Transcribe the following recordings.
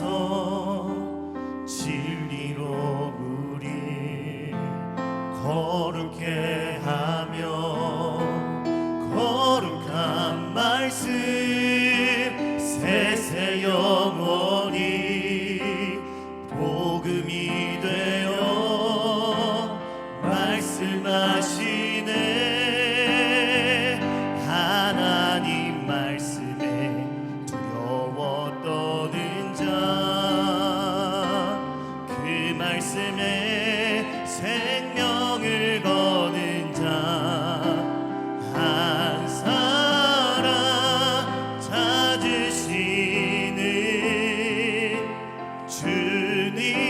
이소서 진리로 우리 거룩해 하며 거룩한 말씀 주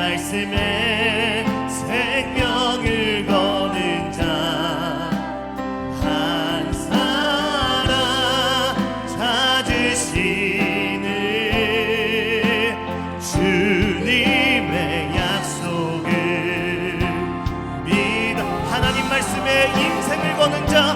말씀에 생명을 거는 자한 사람 찾으시는 주님의 약속을 믿어. 하나님 말씀에 인생을 거는 자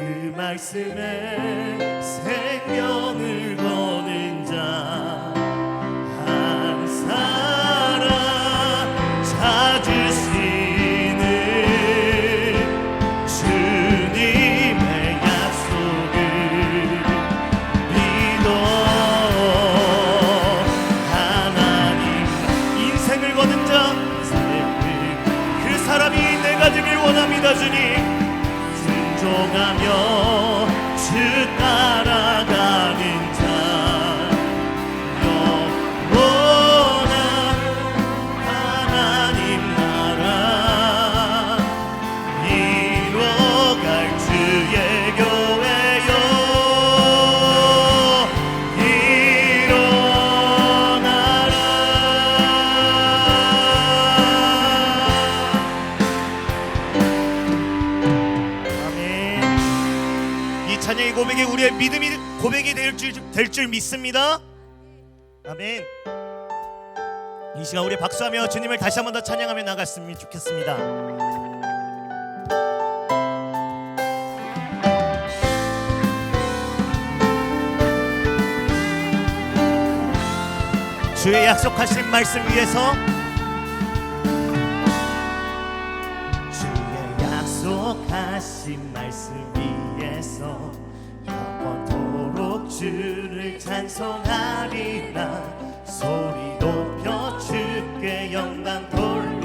그 말씀에 생명을 거는 자 한 사람 찾으시는 주님의 약속을 믿어. 하나님 인생을 거는 자그 사람이 내가 되길 원합니다 주님 순 이 찬양의 고백이 우리의 믿음이 고백이 될줄 될 줄 믿습니다. 아멘. 이 시간 우리 박수하며 주님을 다시 한 번 더 찬양하며 나갔으면 좋겠습니다. 주의 약속하신 말씀 위에서 주의 약속하신 말씀 위에서 주를 찬송하리라. 소리 높여 주께 영광 돌리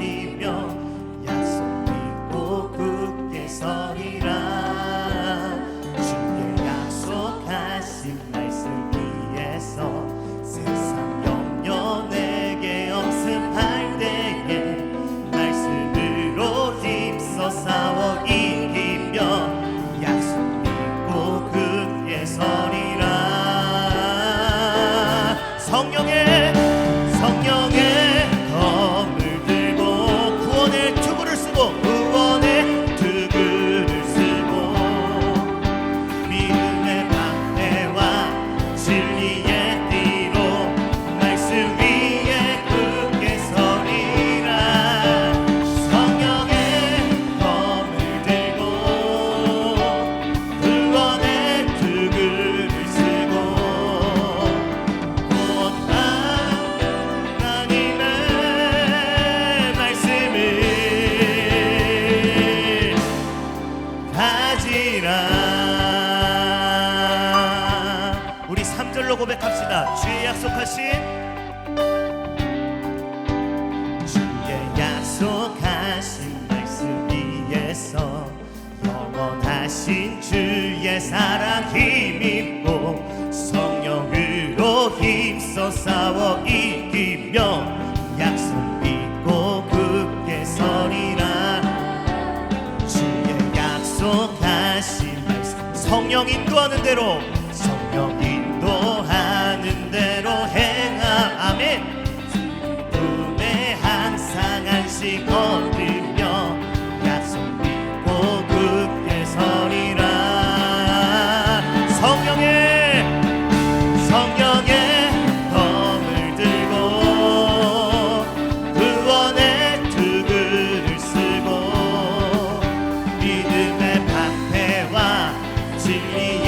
3절로 고백합시다. 주의 약속하신 주의 약속하신 말씀 위에서 영원하신 주의 사랑 힘입고 성령으로 힘써 싸워 이기며 약속 믿고 굳게 서리라. 주의 약속하신 말씀 성령 인도하는 대로 성령 인 silly